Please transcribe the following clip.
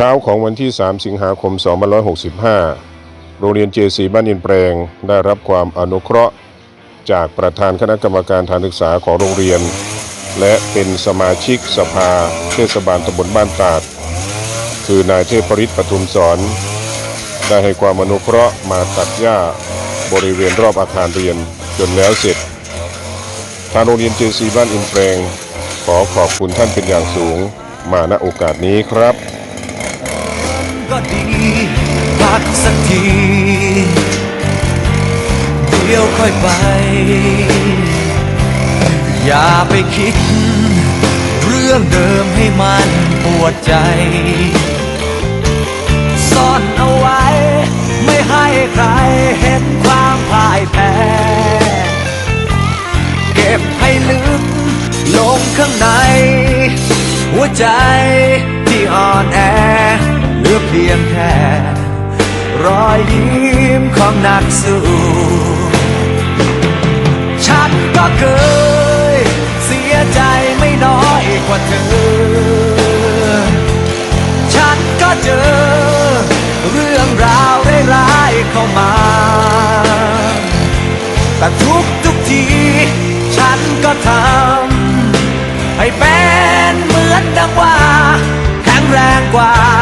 เช้าของวันที่ 3 สิงหาคม 2565 โรงเรียนเจสีบ้านอินแปลงได้รับความอนุเคราะห์ จากประธานคณะกรรมการทางศึกษาของโรงเรียน และเป็นสมาชิกสภาเทศบาลตำบลบ้านตาด คือนายเทพริศปทุมสอนได้ให้ความอนุเคราะห์มาตัดหญ้าบริเวณรอบอาคารเรียนจนแล้วเสร็จ ทางโรงเรียนเจซีบ้านอินแปลงขอขอบคุณท่านเป็นอย่างสูงมาณโอกาสนี้ครับ ก็ดีพักสักที เดี๋ยวค่อยไป อย่าไปคิด เรื่องเดิมให้มันปวดใจ ซ่อนเอาไว้ ไม่ให้ใครเห็นความพ่ายแพ้เก็บให้ลึก ลงข้างใน หัวใจ ยิ้มของนักสู้ฉันก็เคย เสียใจไม่น้อยกว่าเธอ ฉันก็เจอ เรื่องราวร้ายๆเข้ามา แต่ทุกทุกที ฉันก็ทำให้เป็นเหมือนดังว่า แข็งแรงกว่า